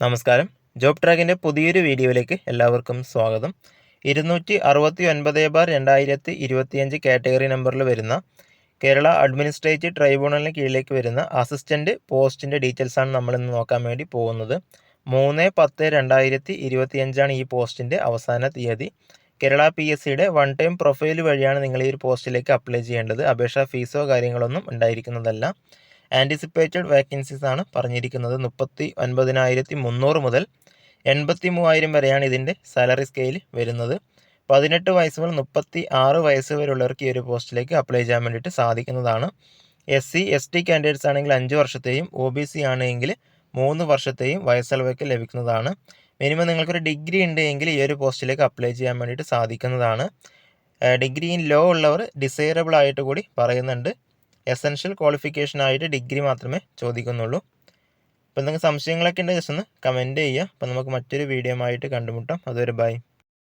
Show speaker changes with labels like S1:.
S1: നമസ്കാരം. ജോബ് ട്രാക്കിന്റെ പുതിയൊരു വീഡിയോയിലേക്ക് എല്ലാവർക്കും സ്വാഗതം. ഇരുന്നൂറ്റി അറുപത്തി ഒൻപത് ബാർ രണ്ടായിരത്തി ഇരുപത്തിയഞ്ച് കാറ്റഗറി നമ്പറിൽ വരുന്ന കേരള അഡ്മിനിസ്ട്രേറ്റീവ് ട്രൈബ്യൂണലിന് കീഴിലേക്ക് വരുന്ന അസിസ്റ്റന്റ് പോസ്റ്റിന്റെ ഡീറ്റെയിൽസാണ് നമ്മളിന്ന് നോക്കാൻ വേണ്ടി പോകുന്നത്. മൂന്ന് പത്ത് രണ്ടായിരത്തി ഇരുപത്തിയഞ്ചാണ് ഈ പോസ്റ്റിന്റെ അവസാന തീയതി. കേരള പി എസ് സിയുടെ വൺ ടൈം പ്രൊഫൈൽ വഴിയാണ് നിങ്ങൾ ഈ ഒരു പോസ്റ്റിലേക്ക് അപ്ലൈ ചെയ്യേണ്ടത്. അപേക്ഷാ ഫീസോ കാര്യങ്ങളൊന്നും ഉണ്ടായിരിക്കുന്നതല്ല. ആന്റിസിപ്പേറ്റഡ് വേക്കൻസീസ് ആണ് പറഞ്ഞിരിക്കുന്നത്. മുപ്പത്തി ഒൻപതിനായിരത്തി മുന്നൂറ് മുതൽ എൺപത്തി മൂവായിരം വരെയാണ് ഇതിന്റെ സാലറി സ്കെയിൽ വരുന്നത്. പതിനെട്ട് വയസ്സ് മുതൽ മുപ്പത്തി ആറ് വയസ്സ് വരെയുള്ളവർക്ക് ഈ ഒരു പോസ്റ്റിലേക്ക് അപ്ലൈ ചെയ്യാൻ വേണ്ടിയിട്ട് സാധിക്കുന്നതാണ്. S C S T candidates ആണെങ്കിൽ അഞ്ച് വർഷത്തെയും ഒ ബി സി ആണെങ്കിൽ മൂന്ന് വർഷത്തെയും വയസ്സളവയ്ക്ക് ലഭിക്കുന്നതാണ്. മിനിമം നിങ്ങൾക്കൊരു ഡിഗ്രി ഉണ്ട് എങ്കിൽ ഈ ഒരു പോസ്റ്റിലേക്ക് അപ്ലൈ ചെയ്യാൻ വേണ്ടിയിട്ട് സാധിക്കുന്നതാണ്. ഡിഗ്രി ഇൻ ലോ ഉള്ളവർ ഡിസൈറബിൾ ആയിട്ട് കൂടി പറയുന്നുണ്ട്. എസെൻഷ്യൽ ക്വാളിഫിക്കേഷനായിട്ട് ഡിഗ്രി മാത്രമേ ചോദിക്കുന്നുള്ളൂ. അപ്പോൾ എന്തെങ്കിലും സംശയങ്ങളൊക്കെ ഉണ്ടെങ്കിൽ ജസ്റ്റ് ഒന്ന് കമന്റ് ചെയ്യുക. അപ്പോൾ നമുക്ക് മറ്റൊരു വീഡിയോ ആയിട്ട് കണ്ടുമുട്ടാം. അതുവരെ ബൈ